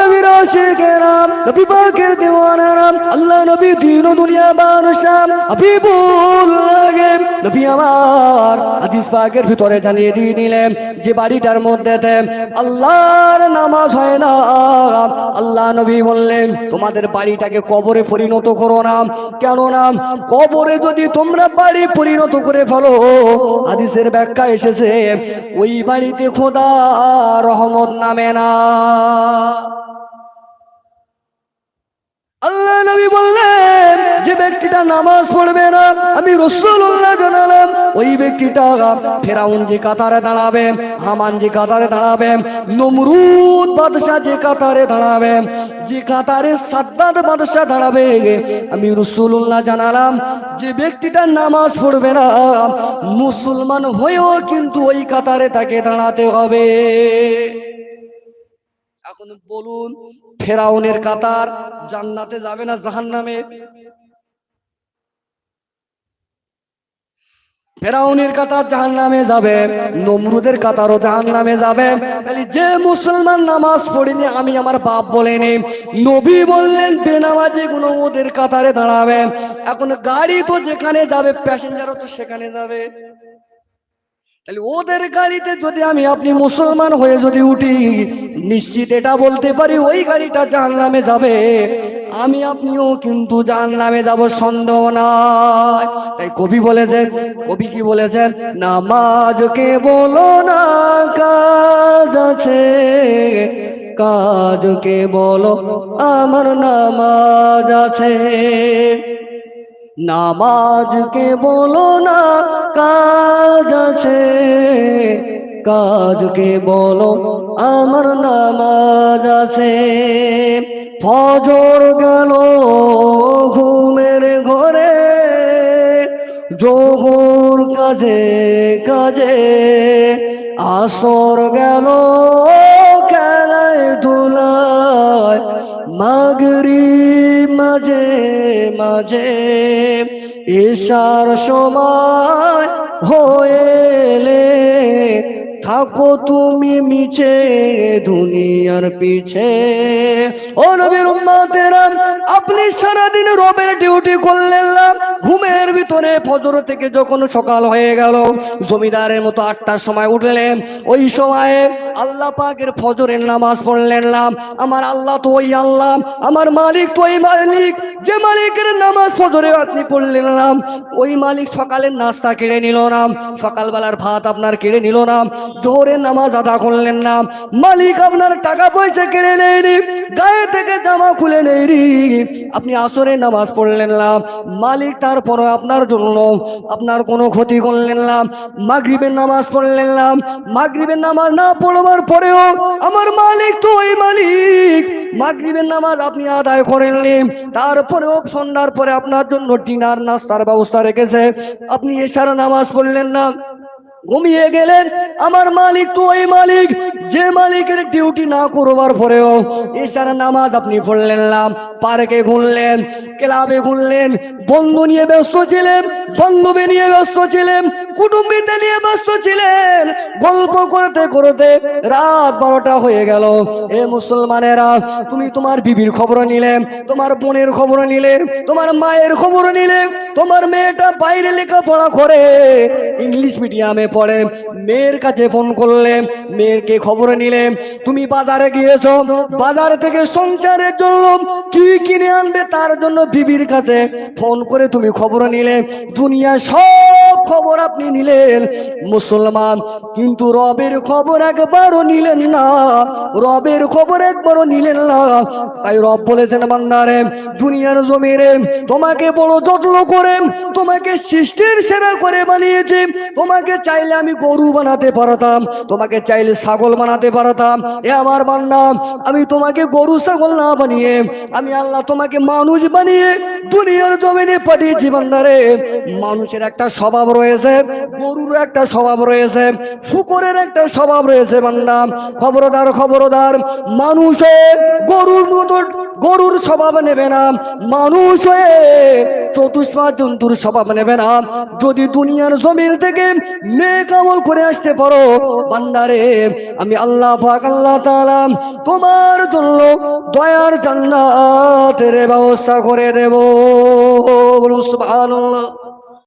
নবীর নবী পাকের দেওয়ানারাম আল্লাহ নবী দিন দুনিয়া লাগে। নবী আমার হাদিস পাকের ভিতরে জানিয়ে দিয়ে দিলেন, যে বাড়িটার মধ্যে আল্লাহর নামাজ হয় না। আল্লাহ নবী বললেন, তোমাদের বাড়িটাকে কবরে পরিণত করো না। কেন না কবরে যদি তোমরা বাড়ি পরিণত করে ফেলো, হাদিসের ব্যাখ্যা এসেছে, ওই বাড়িতে খোদা রহমত নামে না। আল্লাহ নবী বললেন, যে ব্যক্তিটা নামাজ পড়বে না, আমি রসুল্লাহ জানালাম। ওই ব্যক্তিটা ফেরাউন যে কাতারে দাঁড়াবে, হামান যে কাতারে দাঁড়াবে, নমরুদ বাদশাহ যে কাতারে দাঁড়াবে, যে কাতারে সাদ্দাদ বাদশাহ দাঁড়াবে। আমি রসুল্লাহ জানালাম, যে ব্যক্তিটা নামাজ পড়বে না, মুসলমান হয়েও কিন্তু ওই কাতারে তাকে দাঁড়াতে হবে। এখন বলুন, ফেরাউনের কাতার জান্নাতে যাবে না জাহান্নামে? ফেরাউনের কাতার জাহান নামে যাবে, নমরুদের কাতারও জাহান নামে যাবে যে মুসলমান নামাজ পড়িনি, আমি আমার বাপ বলেনি। নবী বললেন, বেনামাজি গুলো ওদের কাতারে দাঁড়াবে। এখন গাড়ি তো যেখানে যাবে, প্যাসেঞ্জারও তো সেখানে যাবে। তাহলে ওদের গাড়িতে যদি আমি আপনি মুসলমান হয়ে যদি উঠি, নিশ্চিত এটা বলতে পারি, ওই গাড়িটা জাহান নামে যাবে। আমি আপনিও কিন্তু জাহান নামে যাব, সন্দেহ নাই। তাই কবি বলেছেন, কবি কি বলেছেন? নামাজকে বলো না, কাজ আছে। কাজকে বলো, আমার নামাজ আছে। নামাজকে বলো না কাজ আছে। কাজকে বলো, আমার নামাজ আছে। ফজর গেল ঘুমের ঘরে। জোহর কাজে কাজে। আসর গেল খেলায় ধুলায়। মাগরি মাঝে মাঝে ঈশার সময় হয়েলে থাকো তুমি মিছে দুনিয়ার পিছে। ও নবীর উম্মাতেরা, আপনি সারাদিন রবের ডিউটি করলেন ঘুমের ভিতরে ফজর থেকে যখন সকাল হয়ে গেল, জমিদারের মতো আটটার সময় উঠলেন। ওই সময়ে আল্লাহ পাকের ফজরের নামাজ পড়লেন না। আমার আল্লাহ তো ওই আল্লাহ, আমার মালিক তো ওই মালিক। যে মালিকের নামাজ ফজরে আপনি পড়লেন নাম ওই মালিক সকালের নাস্তা কেড়ে নিল নাম সকালবেলার ভাত আপনার কেড়ে নিল নাম জোরে নামাজ আদা করলেন নাম মালিক আপনার টাকা পয়সা কেড়ে নেয়নি, গায়ে থেকে জামা খুলে নেয়নি আপনি আসরে নামাজ পড়লেন না, মালিক তারপরে আপনার জন্য আপনার কোনো ক্ষতি করলেন না, মাগরিবের নামাজ পড়লেন না, মাগরিবের নামাজ না পড়বার পরেও আমার মালিক তো ওই মালিক। মাগরিবের নামাজ আপনি আদায় করেননি, তারপরেও সন্ধ্যার পরে আপনার জন্য ডিনার, নাস্তার ব্যবস্থা রেখেছে, আপনি এছাড়া নামাজ পড়লেন না। ঘুমিয়ে গেলেন, আমার মালিক তো ওই মালিক যে মালিকের ডিউটি না করবার পরেও ঈশার নামাজ আপনি পড়লেন না, পার্কে ঘুরলেন, ক্লাবে ঘুরলেন, বন্ধু নিয়ে ব্যস্ত ছিলেন বান্ধবী নিয়ে ব্যস্ত ছিলেন, কুটুম্বিতে নিয়ে ব্যস্ত ছিলেন। গল্প করতে করতে রাত বারোটা হয়ে গেল। এ মুসলমানেরা, তুমি তোমার বিবির খবর নিলে, তোমার বোনের খবর নিলে, তোমার মায়ের খবর নিলে, তোমার মেয়েটা বাইরে লেখাপড়া করে ইংলিশ মিডিয়ামে পড়ে, মেয়ের কাছে ফোন করলে মেয়েরকে খবর নিলে, তুমি বাজারে গিয়েছো, বাজার থেকে সংসারের জন্য কি কিনে আনবে তার জন্য বিবির কাছে ফোন করে তুমি খবর নিলে দুনিয়া সব খবর আপনি নিলেন। মুসলমান, কিন্তু রবের খবর একবারও নিলেন না। রবের খবর একবারও নিলেন না। তাই রব বলেছেন, বান্দারে, দুনিয়ার জমিরে তোমাকে বড় যত্ন করে, তোমাকে সৃষ্টির সেরা করে বানিয়েছে। তোমাকে চাইলে আমি গরু বানাতে পারতাম, তোমাকে চাইলে ছাগল বানাতে পারতাম। এ আমার বান্দা, আমি তোমাকে গরু, ছাগল না বানিয়ে, আমি আল্লাহ তোমাকে মানুষ বানিয়ে দুনিয়ার জমিনে পাঠিয়েছি, বান্দারে। মানুষের একটা স্বভাব রয়েছে গরুর একটা স্বভাব রয়েছে শুকরের একটা স্বভাব রয়েছে বান্দা। খবরদার খবরদার, মানুষে গরুর মতো, গরুর স্বভাব নেবে না, মানুষ হয়ে চতুষ্পা জন্তুর স্বভাব নেবে না। যদি দুনিয়ার জমিন থেকে নেক আমল করে আসতে পারো বান্দারে আমি আল্লাহ পাক, আল্লাহ তালাম তোমার জন্য দয়ার জান্নাতের ব্যবস্থা করে দেব। বলুন সুবহানাল্লাহ।